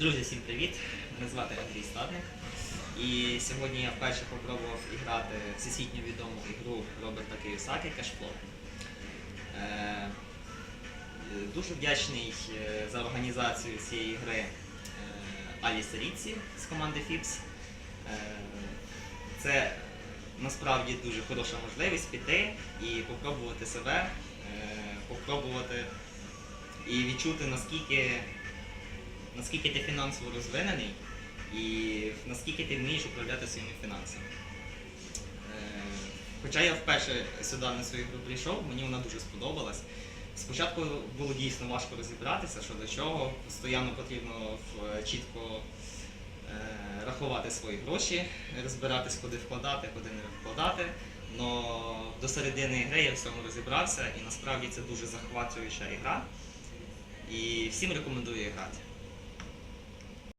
Друзі, всім привіт! Мене звати Андрій Стадник. І сьогодні я вперше попробував грати в всесвітньо відому ігру Роберта Кiyosaki Cashflow. Е, Дуже вдячний е, за організацію цієї гри е, Алі Саріці з команди. Е, Це насправді дуже хороша можливість піти і попробувати себе, попробувати і відчути наскільки наскільки ти фінансово розвинений і наскільки ти вмієш управляти своїми фінансами. Е, Хоча я вперше сюди на свою гру прийшов, мені вона дуже сподобалась. Спочатку було дійсно важко розібратися, що до чого. Постійно потрібно чітко е, рахувати свої гроші, розбиратись, куди вкладати, куди не вкладати. Но до середини гри я в цьому розібрався і насправді це дуже захвачуюча ігра. І всім рекомендую грати.